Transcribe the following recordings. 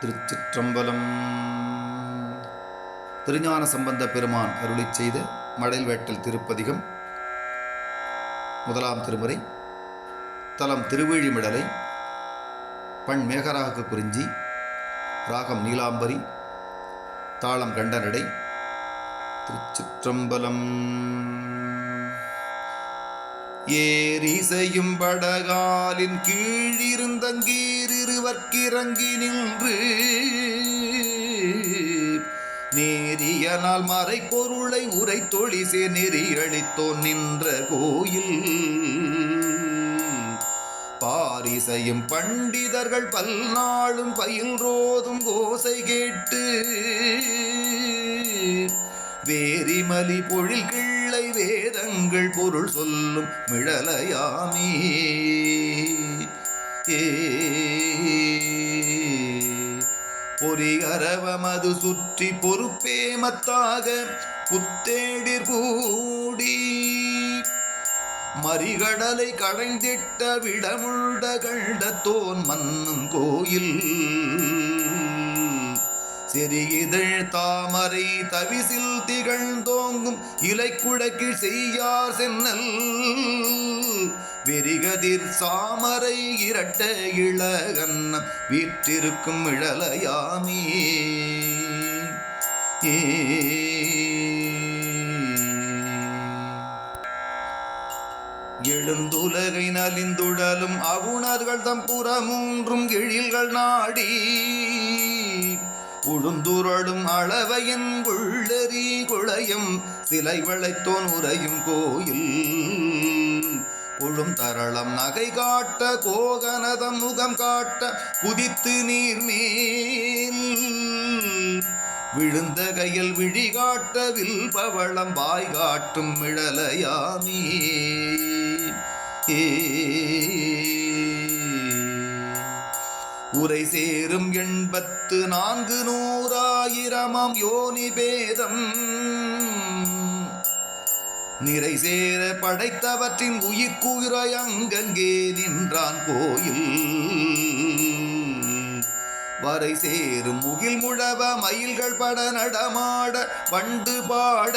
திருச்சிற்றம்பலம். திருஞான சம்பந்த பெருமான் அருளிச் செய்த மடல் வேட்டல் திருப்பதிகம். முதலாம் திருமுறை. தலம் திருவேழிமிடலை. பண் மேகராக குறிஞ்சி. ராகம் நீலாம்பரி. தாளம் கண்டனடை. திருச்சிற்றம்பலம். ஏரிசையும் படகாலின் கீழிருந்தங்கீரிருவர்க்கிறங்கி நின்று நேரியனால் மறை பொருளை உரை தொழிசே நெறி நின்ற கோயில். பாரிசையும் பண்டிதர்கள் பல்நாளும் பயில்ரோதும் கோசை கேட்டு வேரிமலி பொழில்கள் மழலை வேதங்கள் பொருள் சொல்லும் மிழலையாமே ஏ. பொறிகரவமது சுற்றி பொறுப்பே மத்தாக புத்தேடிர் கூடி. மறிகடலை கடைந்திட்ட விடமுண்ட கண்டத்தோன் மன்னும் கோயில். செறியிதழ் தாமரை தவிசில் திகழ்ந்தோங்கும் இலைக்குடக்கில் செய்யார் சென்னல். வெறிகதிர் சாமரை இரட்ட இளகன்னம் வீற்றிருக்கும் இழலையாமே. ஏ. எழுந்துலகை நலிந்துழலும் அவுணர்கள் தம் புறமூன்றும் எழில்கள் நாடி. உழுந்துரடும் அளவையன் உள்ளெறி குளையும் சிலை வளைத்தோன் உரையும் கோயில். கொழும் தரளம் நகை காட்ட கோகனதம் முகம் காட்ட குதித்து நீர் மேல் விழுந்த கையில் விழி காட்ட வில் பவளம் வாய் காட்டும் மிழலையாமே. ஏ உரை சேரும் எண்பத்து நான்கு நூறாயிரமாம் யோனி பேதம் நிறை சேர படைத்தவற்றின் உயிர்க்குயிராய் அங்கங்கே நின்றான் கோயில். வரை சேரும் முகில் முழவ மயில்கள் பட நடமாட வண்டு பாட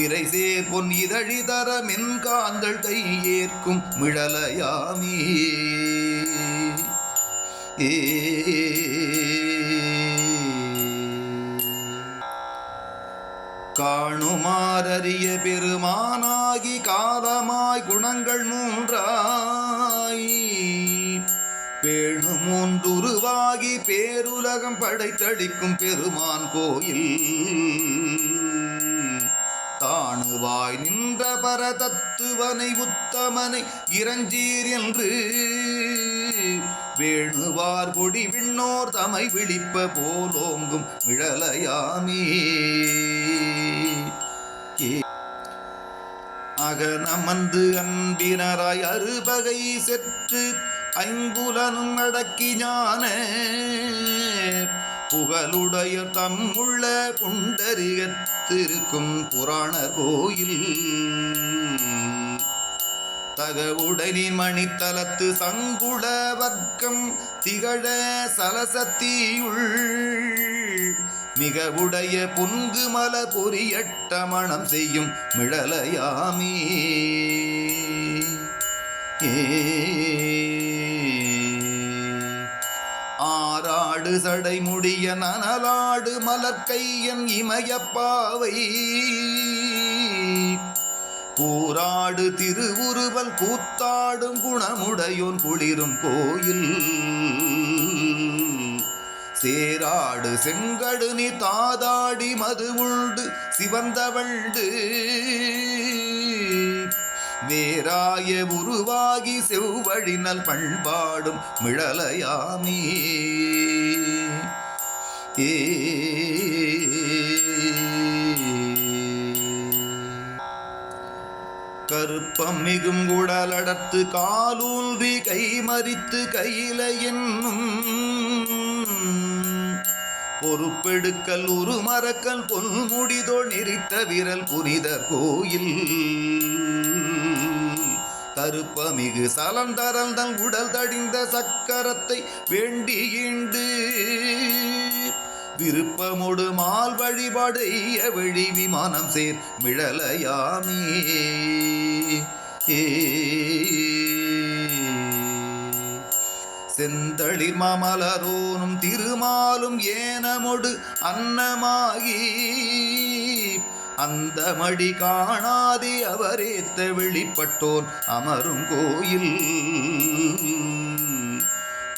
விரை சேர் பொன் இதழி தர மென்காந்தள் கை ஏற்கும் மிழலையாமே. ஏ. காணுமாறறிய பெருமானாகி காலமாய் குணங்கள் மூன்றாய். பேணு மூன்றுருவாகி பேருலகம் படைத்தளிக்கும் பெருமான் கோயில். என்ற பரதத்துவனை உத்தமனை இறஞ்சீர் என்று வேணுவார் கொடி விண்ணோர் தமை விழிப்ப போலோங்கும் விழலையாமே. அகனமந்து அன்பினராய் அறுபகை செற்று ஐம்புலனும் அடக்கி ஞான புகழுடைய தம்முள்ள உள்ள புண்டரிகத்திருக்கும் புராண கோயில். தகவுடனின் மணித்தலத்து சங்குட வர்க்கம் திகழ சலசத்தியுள். மிகவுடைய உடைய புன்கு மல பொரியட்ட மணம் செய்யும் மிழலையாமே. ஏ ஆறாடு சடை முடிய நனலாடு மலர்க்கையன் இமயப்பாவை. கூராடு திருவுருவல் கூத்தாடும் குணமுடையோன் குளிரும் கோயில். சேராடு செங்கடு நீ தாதாடி மது உண்டு சிவந்தவள்டு வேறாய உருவாகி செவ்வழினல் பண்பாடும் மிழலையாமே. ஏ. கருப்பம் மிகும் குடலடத்து காலூன்றி கை மறித்து கையில என்னும் பொறுப்பெடுக்கல் உருமறக்கல் பொன்முடிதோ நெறித்த விரல் புனிதர் கோயில். அருப்பமிகு சலந்தரந்தன் உடல் தடிந்த சக்கரத்தை வேண்டியிண்டு விருப்பமொடு மால் வழிபாடைய வழி விமானம் சேர் மிழலையாமே. ஏ. செந்தளிர் மாமலரோனும் திருமாலும் ஏனமொடு அன்னமாகி. அந்த மடி காணாதி அவரேத்த வெளிப்பட்டோன் அமரும் கோயில்.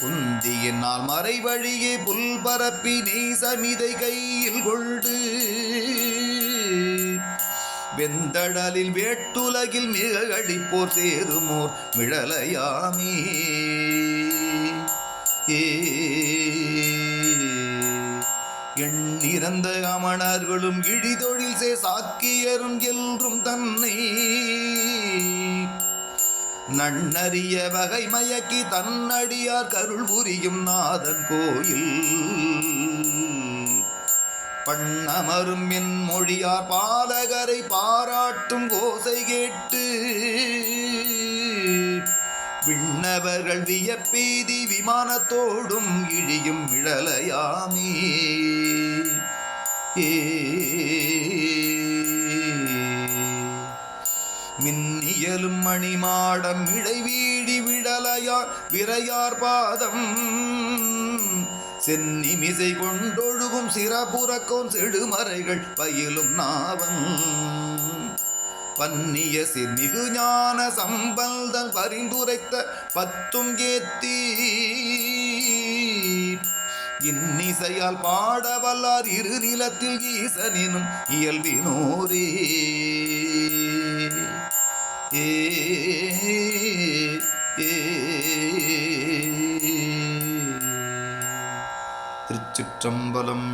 உந்தியினால் மறைவழியே புல் பரப்பினை சமிதை கையில் கொண்டு. வெந்தடலில் வேட்டுலகில் மிக அழிப்போர் சேருமோர் மிழலையாமே. ஏ எண்ணிறந்த அமணர்களும் இழிதொழில் சே சாக்கியரும் என்றும் தன்னை நன்னறிய வகை மயக்கி தன்னடியார் கருள் புரியும் நாதன் கோயில். பண்ணமரும் என் மொழியார் பாலகரை பாராட்டும் கோசை கேட்டு விண்ணவர்கள் வியப்பீதி விமானத்தோடும் இழியும் மிழலையாமே மின்னியலும் மணிமாடம் இடைவீடி விடலையார் விரையார் பாதம். சென்னிமிசை கொண்டொழுகும் சிறப்புறக்கோன் செடுமறைகள் பயிலும் நாவன். பன்னிய சிமிகு ஞான சம்பல்தன் பரிந்துரைத்த பத்தும் ஏத்தி இன்னிசையால் பாட வல்லார் இரு நிலத்தில் ஈசனினும் இயல்பினோரே ஏ ஏ. திருச்சிற்றம்பலம்